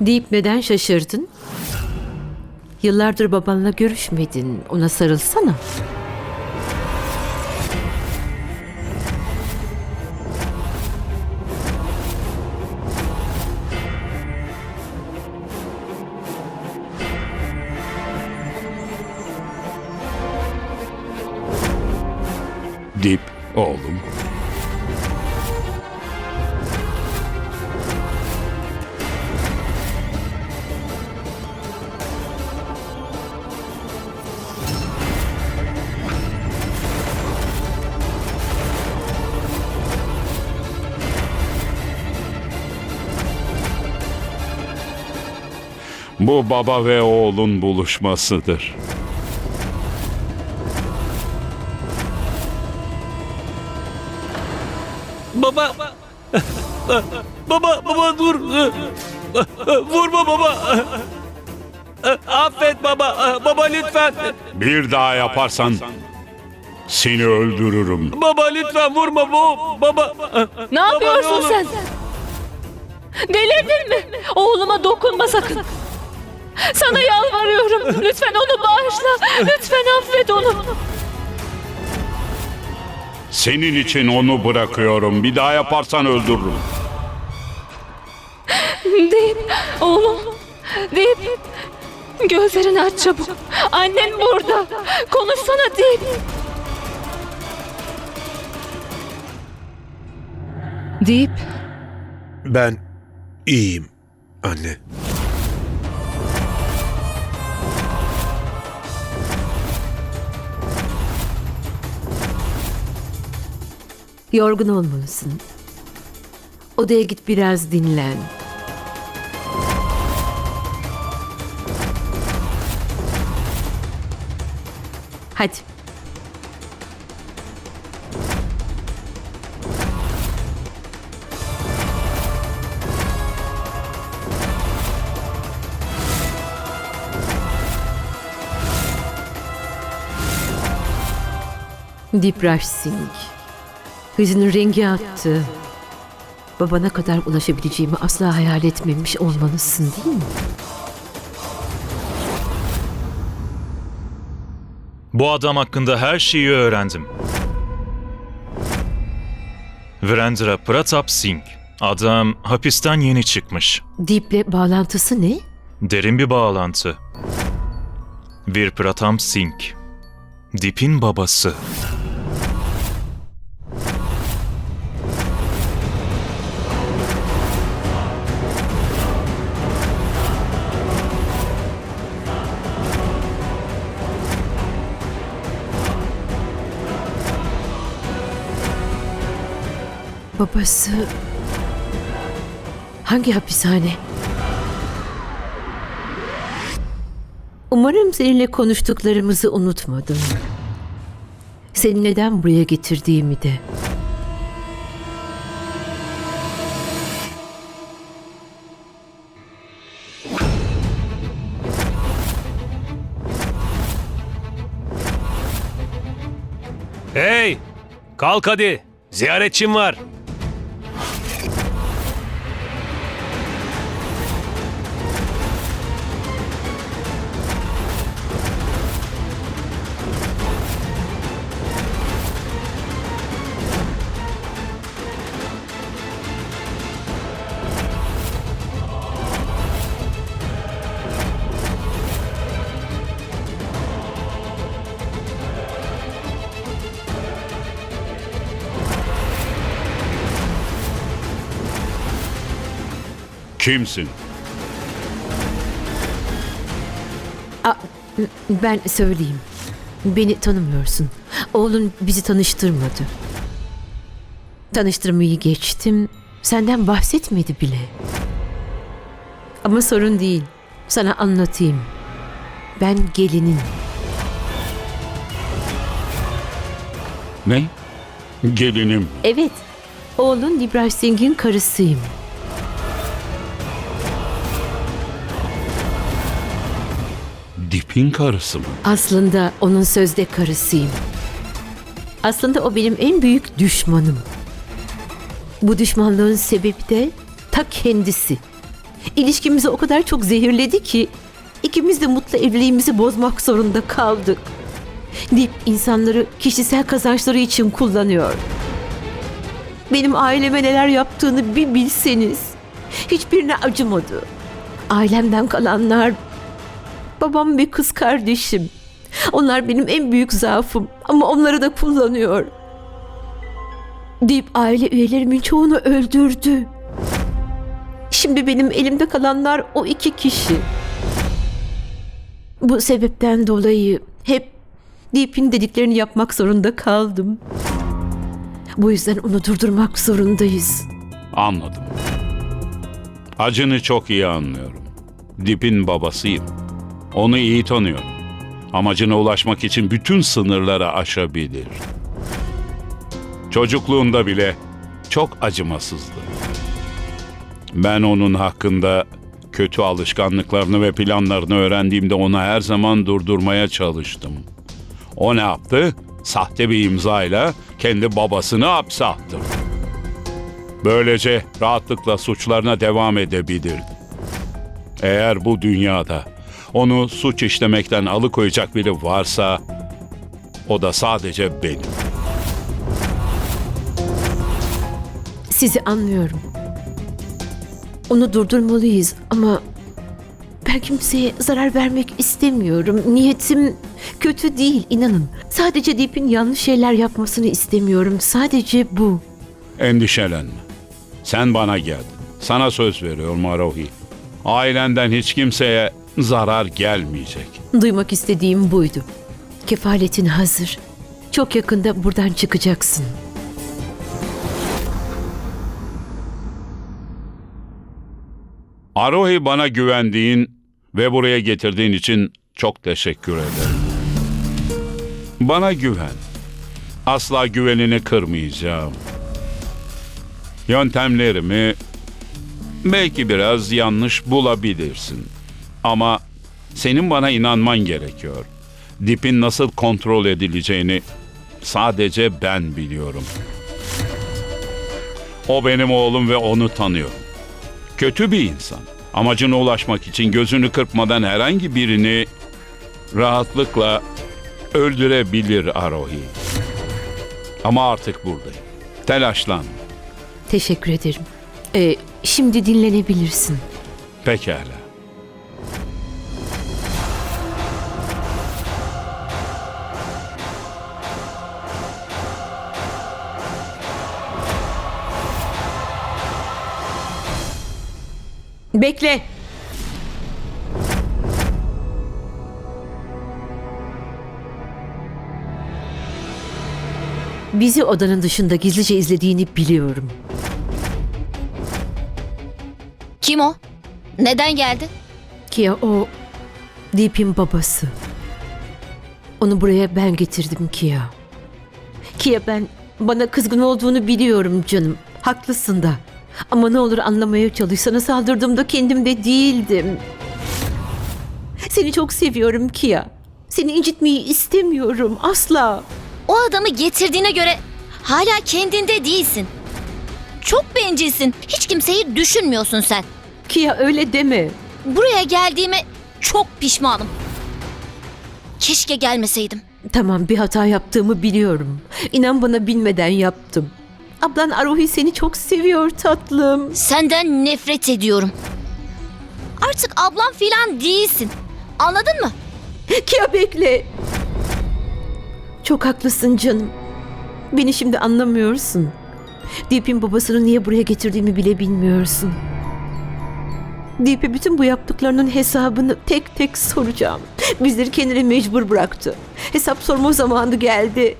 Deyip neden şaşırdın? Yıllardır babanla görüşmedin. Ona sarılsana. Dip oğlum. Bu baba ve oğlun buluşmasıdır. Baba Baba baba dur Vurma baba Affet baba Baba lütfen Bir daha yaparsan seni öldürürüm. Baba lütfen vurma bu Baba Ne yapıyorsun sen? Delirdin mi? Oğluma dokunma sakın. Sana yalvarıyorum. Lütfen onu bağışla. Lütfen affet onu. Senin için onu bırakıyorum. Bir daha yaparsan öldürürüm. Deyip, oğlum. Deyip, gözlerini aç çabuk. Annen burada. Konuşsana deyip. Deyip, Ben iyiyim anne. Yorgun olmalısın. Odaya git biraz dinlen. Hadi. Dipraş Singh. Yüzünün rengi attı. Babana kadar ulaşabileceğimi asla hayal etmemiş olmalısın değil mi? Bu adam hakkında her şeyi öğrendim. Virendra Pratap Singh. Adam hapisten yeni çıkmış. Deep'le bağlantısı ne? Derin bir bağlantı. Vir Pratam Singh. Dip'in babası. Babası... Hangi hapishane? Umarım seninle konuştuklarımızı unutmadım. Seni neden buraya getirdiğimi de. Hey kalk hadi Ziyaretçim var Kimsin? Aa, ben söyleyeyim. Beni tanımıyorsun. Oğlun bizi tanıştırmadı. Tanıştırmayı geçtim. Senden bahsetmedi bile. Ama sorun değil. Sana anlatayım. Ben gelinin. Ne? Gelinim. Evet. Oğlun Dibraj Singh'in karısıyım. Dip'in karısı mı? Aslında onun sözde karısıyım. Aslında o benim en büyük düşmanım. Bu düşmanlığın sebebi de ta kendisi. İlişkimizi o kadar çok zehirledi ki ikimiz de mutlu evliliğimizi bozmak zorunda kaldık. Dip insanları kişisel kazançları için kullanıyor. Benim aileme neler yaptığını bir bilseniz. Hiçbirine acımadı. Ailemden kalanlar babam ve kız kardeşim. Onlar benim en büyük zaafım ama onları da kullanıyor. Dip aile üyelerimin çoğunu öldürdü. Şimdi benim elimde kalanlar o iki kişi. Bu sebepten dolayı hep Deep'in dediklerini yapmak zorunda kaldım. Bu yüzden onu durdurmak zorundayız. Anladım. Acını çok iyi anlıyorum. Dip'in babasıyım. Onu iyi tanıyorum. Amacına ulaşmak için bütün sınırları aşabilir. Çocukluğunda bile çok acımasızdı. Ben onun hakkında kötü alışkanlıklarını ve planlarını öğrendiğimde onu her zaman durdurmaya çalıştım. O ne yaptı? Sahte bir imzayla kendi babasını hapse attı. Böylece rahatlıkla suçlarına devam edebilirdi. Eğer bu dünyada onu suç işlemekten alıkoyacak biri varsa o da sadece benim. Sizi anlıyorum. Onu durdurmalıyız ama ben kimseye zarar vermek istemiyorum. Niyetim kötü değil inanın. Sadece Deep'in yanlış şeyler yapmasını istemiyorum. Sadece bu. Endişelenme. Sen bana geldin. Sana söz veriyorum Arohi. Ailenden hiç kimseye zarar gelmeyecek. Duymak istediğim buydu. Kefaletin hazır. Çok yakında buradan çıkacaksın. Arohi bana güvendiğin ve buraya getirdiğin için çok teşekkür ederim. Bana güven. Asla güvenini kırmayacağım. Yöntemlerimi belki biraz yanlış bulabilirsin. Ama senin bana inanman gerekiyor. Dipin nasıl kontrol edileceğini sadece ben biliyorum. O benim oğlum ve onu tanıyorum kötü bir insan. Amacına ulaşmak için gözünü kırpmadan herhangi birini rahatlıkla öldürebilir Arohi. Ama artık buradayım. Telaşlanma. Teşekkür ederim. Ee, şimdi dinlenebilirsin. Pekala. Bekle. Bizi odanın dışında gizlice izlediğini biliyorum. Kim o? Neden geldi? Kia o Deep'in babası. Onu buraya ben getirdim Kia. Kia ben bana kızgın olduğunu biliyorum canım. Haklısın da. Ama ne olur anlamaya çalış. Sana saldırdığımda kendimde değildim. Seni çok seviyorum Kia. Seni incitmeyi istemiyorum asla. O adamı getirdiğine göre hala kendinde değilsin. Çok bencilsin. Hiç kimseyi düşünmüyorsun sen. Kia öyle deme. Buraya geldiğime çok pişmanım. Keşke gelmeseydim. Tamam bir hata yaptığımı biliyorum. İnan bana bilmeden yaptım. Ablan Arohi seni çok seviyor tatlım. Senden nefret ediyorum. Artık ablam filan değilsin. Anladın mı? Kia bekle. Çok haklısın canım. Beni şimdi anlamıyorsun. Deep'in babasını niye buraya getirdiğimi bile bilmiyorsun. Deep'e bütün bu yaptıklarının hesabını tek tek soracağım. Bizleri kendine mecbur bıraktı. Hesap sorma zamanı geldi.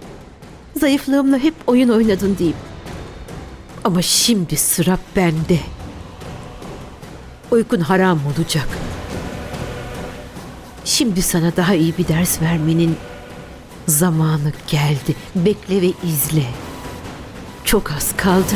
Zayıflığımla hep oyun oynadın Deep. Ama şimdi sıra bende. Uykun haram olacak. Şimdi sana daha iyi bir ders vermenin zamanı geldi. Bekle ve izle. Çok az kaldı.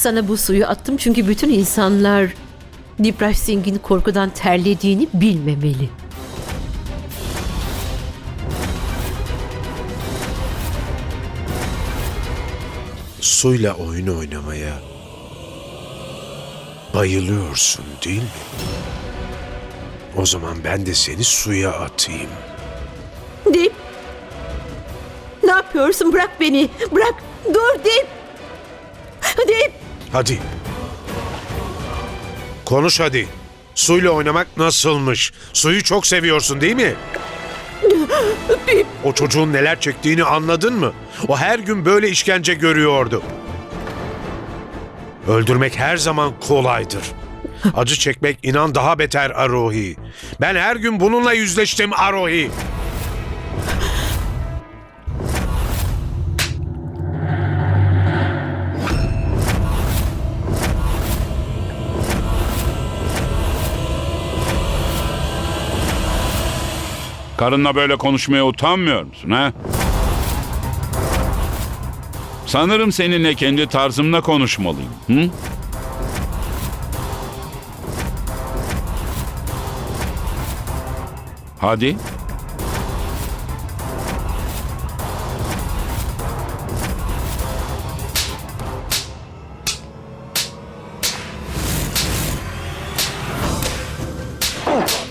Sana bu suyu attım çünkü bütün insanlar Dipraj Singh'in korkudan terlediğini bilmemeli. Suyla oyun oynamaya bayılıyorsun değil mi? O zaman ben de seni suya atayım. Dip! Ne yapıyorsun? Bırak beni! Bırak! Dur Dip! Dip! Hadi. Konuş hadi. Suyla oynamak nasılmış? Suyu çok seviyorsun değil mi? O çocuğun neler çektiğini anladın mı? O her gün böyle işkence görüyordu. Öldürmek her zaman kolaydır. Acı çekmek inan daha beter Arohi. Ben her gün bununla yüzleştim Arohi. Karınla böyle konuşmaya utanmıyor musun ha? Sanırım seninle kendi tarzımla konuşmalıyım. Hı? Hadi. Bana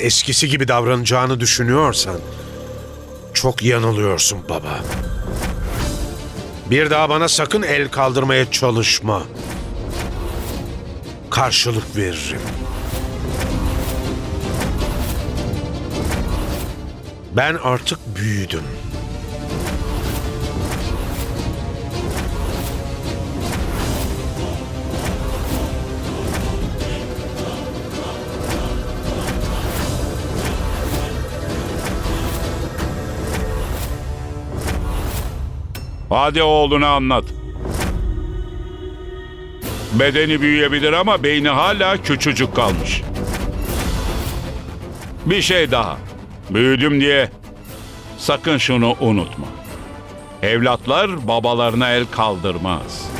eskisi gibi davranacağını düşünüyorsan çok yanılıyorsun baba. Bir daha bana sakın el kaldırmaya çalışma. Karşılık veririm. Ben artık büyüdüm. Hadi oğluna anlat. Bedeni büyüyebilir ama beyni hala küçücük kalmış. Bir şey daha. Büyüdüm diye sakın şunu unutma. Evlatlar babalarına el kaldırmaz.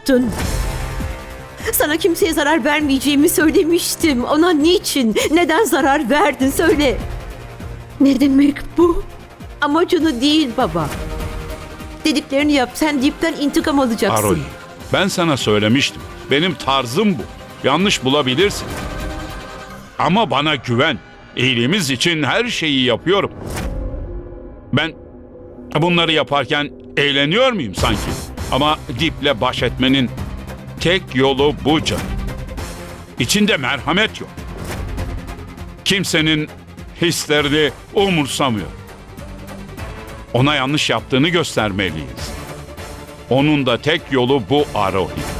Yaptın? Sana kimseye zarar vermeyeceğimi söylemiştim. Ona niçin, neden zarar verdin söyle. Ne demek bu? Amacını değil baba. Dediklerini yap. Sen Dip'ten intikam alacaksın. Aroy. Ben sana söylemiştim. Benim tarzım bu. Yanlış bulabilirsin. Ama bana güven. İyiliğimiz için her şeyi yapıyorum. Ben bunları yaparken eğleniyor muyum sanki? Ama Dip'le baş etmenin tek yolu bu canım. İçinde merhamet yok. Kimsenin hislerini umursamıyor. Ona yanlış yaptığını göstermeliyiz. Onun da tek yolu bu Arohi.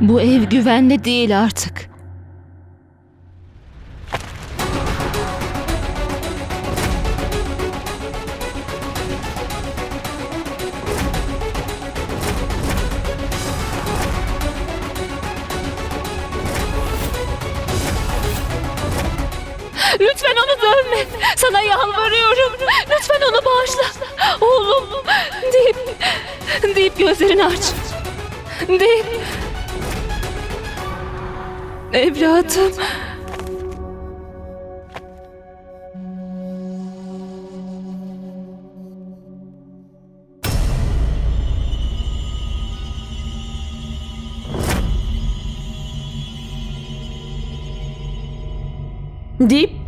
Bu ev güvenli değil artık. Lütfen onu dövme. Sana yalvarıyorum. Lütfen onu bağışla. Oğlum. Deyip, deyip gözlerini aç. Evladım. Deyip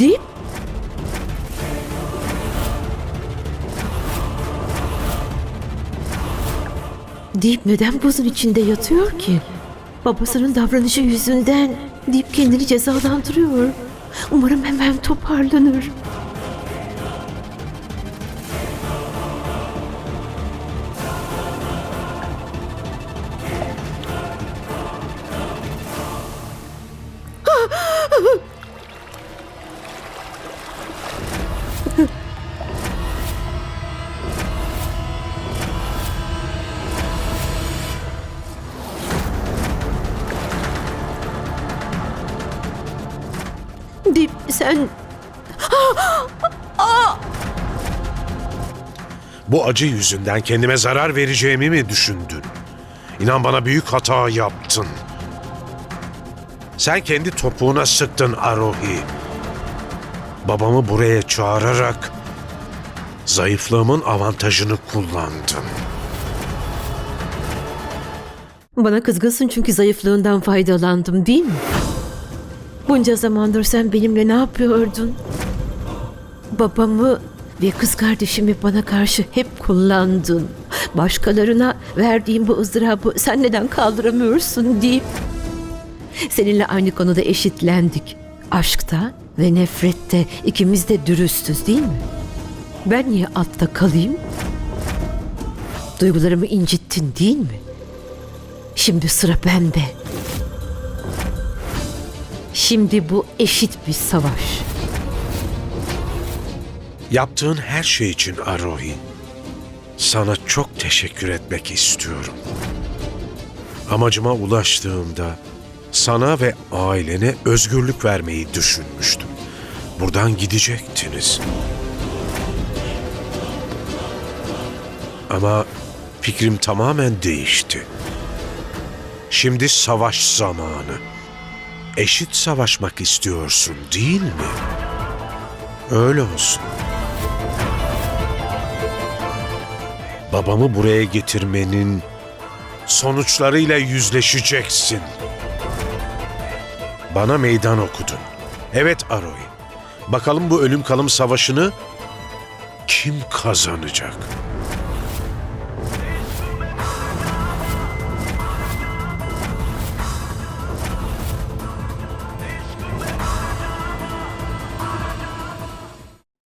deyip Deyip neden buzun içinde yatıyor ki? Babasının davranışı yüzünden Deyip kendini cezalandırıyor. Umarım hemen toparlanır. Sen Bu acı yüzünden kendime zarar vereceğimi mi düşündün? İnan bana büyük hata yaptın. Sen kendi topuğuna sıktın Arohi. Babamı buraya çağırarak zayıflığımın avantajını kullandın. Bana kızgınsın çünkü zayıflığından faydalandım değil mi? Bunca zamandır sen benimle ne yapıyordun? Babamı ve kız kardeşimi bana karşı hep kullandın. Başkalarına verdiğim bu ızdırabı sen neden kaldıramıyorsun deyip seninle aynı konuda eşitlendik. Aşkta ve nefrette ikimiz de dürüstüz değil mi? Ben niye altta kalayım? Duygularımı incittin değil mi? Şimdi sıra bende. Şimdi bu eşit bir savaş. Yaptığın her şey için Arohi. Sana çok teşekkür etmek istiyorum. Amacıma ulaştığımda sana ve ailene özgürlük vermeyi düşünmüştüm. Buradan gidecektiniz. Ama fikrim tamamen değişti. Şimdi savaş zamanı. Eşit savaşmak istiyorsun değil mi? Öyle olsun. Babamı buraya getirmenin sonuçlarıyla yüzleşeceksin. Bana meydan okudun. Evet Aroy. Bakalım bu ölüm kalım savaşını kim kazanacak?